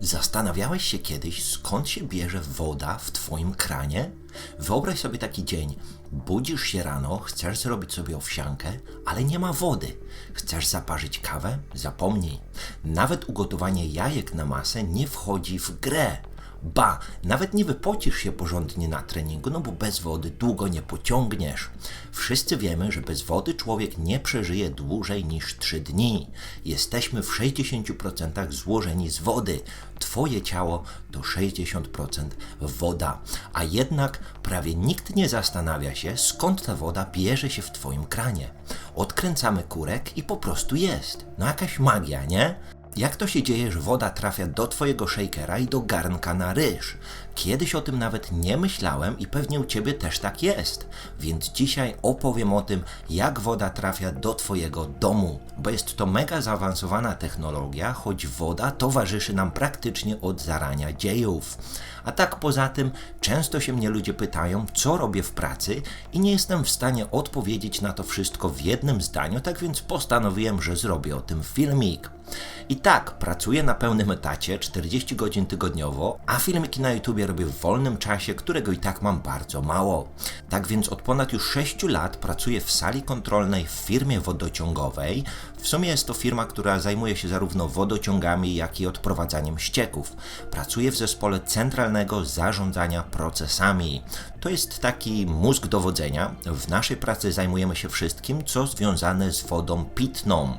Zastanawiałeś się kiedyś, skąd się bierze woda w Twoim kranie? Wyobraź sobie taki dzień. Budzisz się rano, chcesz zrobić sobie owsiankę, ale nie ma wody. Chcesz zaparzyć kawę? Zapomnij. Nawet ugotowanie jajek na masę nie wchodzi w grę. Ba, nawet nie wypocisz się porządnie na treningu, no bo bez wody długo nie pociągniesz. Wszyscy wiemy, że bez wody człowiek nie przeżyje dłużej niż 3 dni. Jesteśmy w 60% złożeni z wody. Twoje ciało to 60% woda, a jednak prawie nikt nie zastanawia się, skąd ta woda bierze się w Twoim kranie. Odkręcamy kurek i po prostu jest. No jakaś magia, nie? Jak to się dzieje, że woda trafia do twojego shakera i do garnka na ryż? Kiedyś o tym nawet nie myślałem i pewnie u ciebie też tak jest. Więc dzisiaj opowiem o tym, jak woda trafia do twojego domu. Bo jest to mega zaawansowana technologia, choć woda towarzyszy nam praktycznie od zarania dziejów. A tak poza tym, często się mnie ludzie pytają, co robię w pracy i nie jestem w stanie odpowiedzieć na to wszystko w jednym zdaniu, tak więc postanowiłem, że zrobię o tym filmik. I tak, pracuję na pełnym etacie, 40 godzin tygodniowo, a filmiki na YouTubie robię w wolnym czasie, którego i tak mam bardzo mało. Tak więc od ponad już 6 lat pracuję w sali kontrolnej w firmie wodociągowej. W sumie jest to firma, która zajmuje się zarówno wodociągami, jak i odprowadzaniem ścieków. Pracuję w zespole centralnego zarządzania procesami. To jest taki mózg dowodzenia. W naszej pracy zajmujemy się wszystkim, co związane z wodą pitną.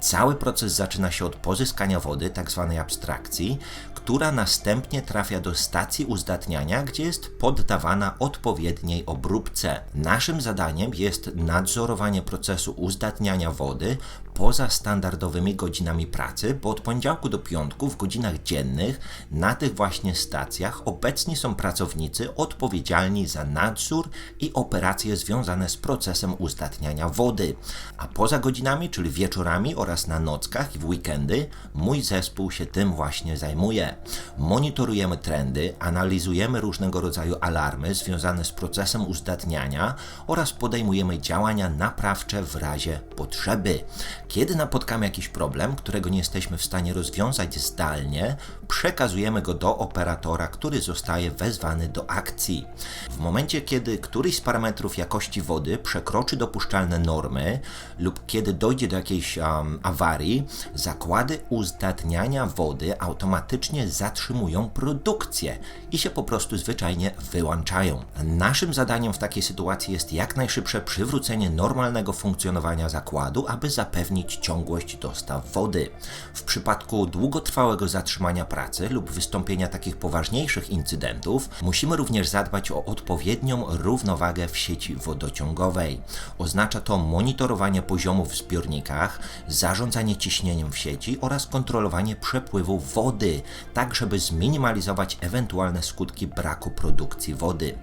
Cały proces zaczyna się od pozyskania wody, tzw. abstrakcji, która następnie trafia do stacji uzdatniania, gdzie jest poddawana odpowiedniej obróbce. Naszym zadaniem jest nadzorowanie procesu uzdatniania wody poza standardowymi godzinami pracy, bo od poniedziałku do piątku w godzinach dziennych na tych właśnie stacjach obecni są pracownicy odpowiedzialni za nadzór i operacje związane z procesem uzdatniania wody. A poza godzinami, czyli wieczorami oraz na nockach i w weekendy, mój zespół się tym właśnie zajmuje. Monitorujemy trendy, analizujemy różnego rodzaju alarmy związane z procesem uzdatniania oraz podejmujemy działania naprawcze w razie potrzeby. Kiedy napotkamy jakiś problem, którego nie jesteśmy w stanie rozwiązać zdalnie, przekazujemy go do operatora, który zostaje wezwany do akcji. W momencie, kiedy któryś z parametrów jakości wody przekroczy dopuszczalne normy lub kiedy dojdzie do jakiejś um, awarii, zakłady uzdatniania wody automatycznie zatrzymują produkcję i się po prostu zwyczajnie wyłączają. Naszym zadaniem w takiej sytuacji jest jak najszybsze przywrócenie normalnego funkcjonowania zakładu, aby zapewnić ciągłość dostaw wody. W przypadku długotrwałego zatrzymania pracy lub wystąpienia takich poważniejszych incydentów, musimy również zadbać o odpowiednią równowagę w sieci wodociągowej. Oznacza to monitorowanie poziomów w zbiornikach, zarządzanie ciśnieniem w sieci oraz kontrolowanie przepływu wody, tak żeby zminimalizować ewentualne skutki braku produkcji wody.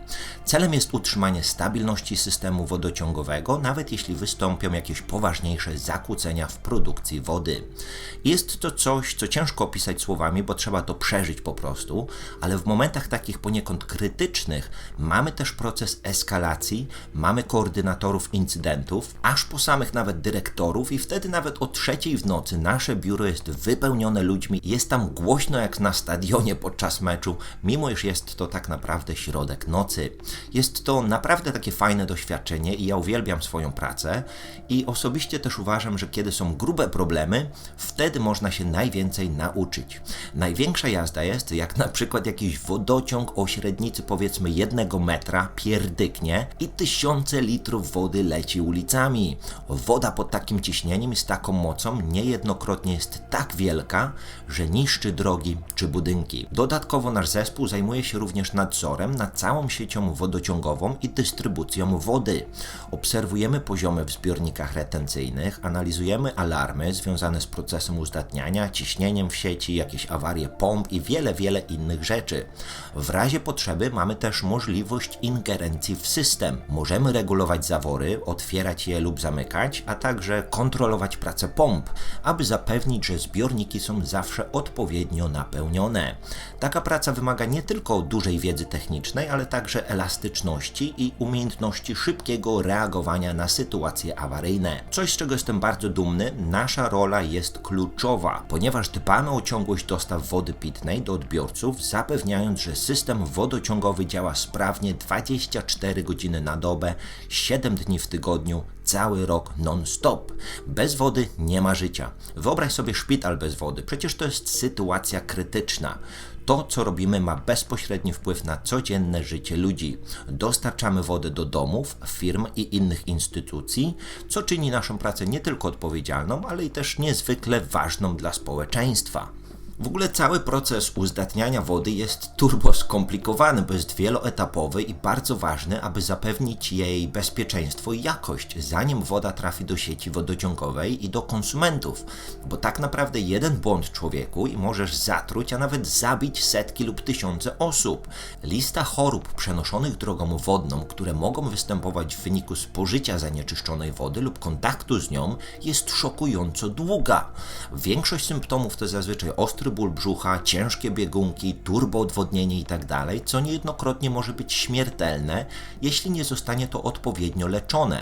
Celem jest utrzymanie stabilności systemu wodociągowego, nawet jeśli wystąpią jakieś poważniejsze zakłócenia w produkcji wody. Jest to coś, co ciężko opisać słowami, bo trzeba to przeżyć po prostu, ale w momentach takich poniekąd krytycznych mamy też proces eskalacji, mamy koordynatorów incydentów, aż po samych nawet dyrektorów i wtedy nawet o trzeciej w nocy nasze biuro jest wypełnione ludźmi, jest tam głośno jak na stadionie podczas meczu, mimo iż jest to tak naprawdę środek nocy. Jest to naprawdę takie fajne doświadczenie i ja uwielbiam swoją pracę i osobiście też uważam, że kiedy są grube problemy, wtedy można się najwięcej nauczyć. Największa jazda jest, jak na przykład jakiś wodociąg o średnicy powiedzmy jednego metra pierdyknie i tysiące litrów wody leci ulicami. Woda pod takim ciśnieniem i z taką mocą niejednokrotnie jest tak wielka, że niszczy drogi czy budynki. Dodatkowo nasz zespół zajmuje się również nadzorem nad całą siecią wodociągową i dystrybucją wody. Obserwujemy poziomy w zbiornikach retencyjnych, analizujemy alarmy związane z procesem uzdatniania, ciśnieniem w sieci, jakieś awarie pomp i wiele, wiele innych rzeczy. W razie potrzeby mamy też możliwość ingerencji w system. Możemy regulować zawory, otwierać je lub zamykać, a także kontrolować pracę pomp, aby zapewnić, że zbiorniki są zawsze odpowiednio napełnione. Taka praca wymaga nie tylko dużej wiedzy technicznej, ale także elastyczności i umiejętności szybkiego reagowania na sytuacje awaryjne. Coś, z czego jestem bardzo dumny, nasza rola jest kluczowa, ponieważ dbamy o ciągłość dostaw wody pitnej do odbiorców, zapewniając, że system wodociągowy działa sprawnie 24 godziny na dobę, 7 dni w tygodniu, cały rok non-stop. Bez wody nie ma życia. Wyobraź sobie szpital bez wody, przecież to jest sytuacja krytyczna. To, co robimy, ma bezpośredni wpływ na codzienne życie ludzi. Dostarczamy wodę do domów, firm i innych instytucji, co czyni naszą pracę nie tylko odpowiedzialną, ale i też niezwykle ważną dla społeczeństwa. W ogóle cały proces uzdatniania wody jest turbo skomplikowany, bo jest wieloetapowy i bardzo ważny, aby zapewnić jej bezpieczeństwo i jakość, zanim woda trafi do sieci wodociągowej i do konsumentów. Bo tak naprawdę jeden błąd człowieku i możesz zatruć, a nawet zabić setki lub tysiące osób. Lista chorób przenoszonych drogą wodną, które mogą występować w wyniku spożycia zanieczyszczonej wody lub kontaktu z nią, jest szokująco długa. Większość symptomów to zazwyczaj ostry ból brzucha, ciężkie biegunki, turboodwodnienie itd., co niejednokrotnie może być śmiertelne, jeśli nie zostanie to odpowiednio leczone.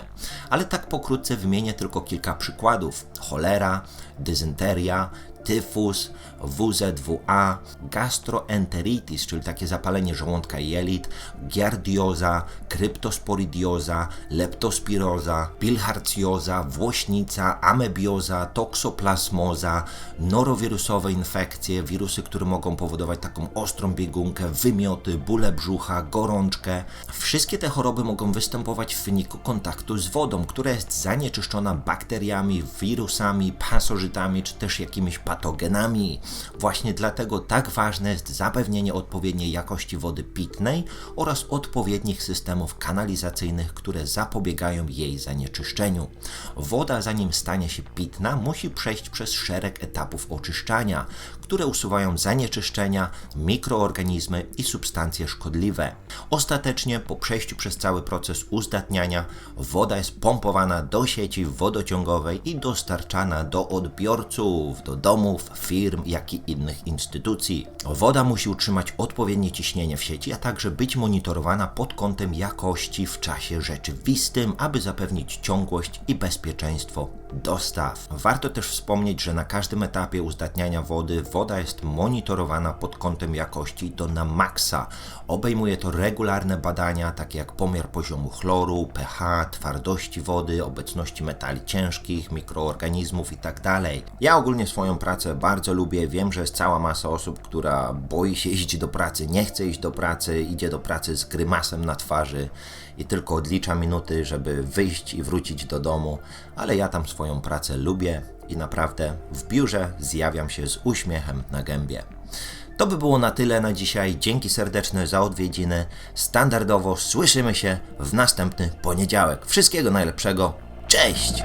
Ale tak pokrótce wymienię tylko kilka przykładów. Cholera, dysynteria, tyfus, WZWA, gastroenteritis, czyli takie zapalenie żołądka i jelit, giardioza, kryptosporidioza, leptospiroza, bilharcjoza, włośnica, amebioza, toksoplasmoza, norowirusowe infekcje, wirusy, które mogą powodować taką ostrą biegunkę, wymioty, bóle brzucha, gorączkę. Wszystkie te choroby mogą występować w wyniku kontaktu z wodą, która jest zanieczyszczona bakteriami, wirusami, pasożytami czy też jakimiś patogenami. Właśnie dlatego tak ważne jest zapewnienie odpowiedniej jakości wody pitnej oraz odpowiednich systemów kanalizacyjnych, które zapobiegają jej zanieczyszczeniu. Woda, zanim stanie się pitna, musi przejść przez szereg etapów oczyszczania, które usuwają zanieczyszczenia, mikroorganizmy i substancje szkodliwe. Ostatecznie, po przejściu przez cały proces uzdatniania, woda jest pompowana do sieci wodociągowej i dostarczana do odbiorców, do domów, firm, jak i innych instytucji. Woda musi utrzymać odpowiednie ciśnienie w sieci, a także być monitorowana pod kątem jakości w czasie rzeczywistym, aby zapewnić ciągłość i bezpieczeństwo dostaw. Warto też wspomnieć, że na każdym etapie uzdatniania wody woda jest monitorowana pod kątem jakości do na maksa. Obejmuje to regularne badania, takie jak pomiar poziomu chloru, pH, twardości wody, obecności metali ciężkich, mikroorganizmów itd. Ja ogólnie swoją pracę bardzo lubię. Wiem, że jest cała masa osób, która boi się iść do pracy, nie chce iść do pracy, idzie do pracy z grymasem na twarzy i tylko odlicza minuty, żeby wyjść i wrócić do domu, ale ja tam swoją pracę lubię i naprawdę w biurze zjawiam się z uśmiechem na gębie. To by było na tyle na dzisiaj. Dzięki serdeczne za odwiedziny. Standardowo słyszymy się w następny poniedziałek. Wszystkiego najlepszego. Cześć!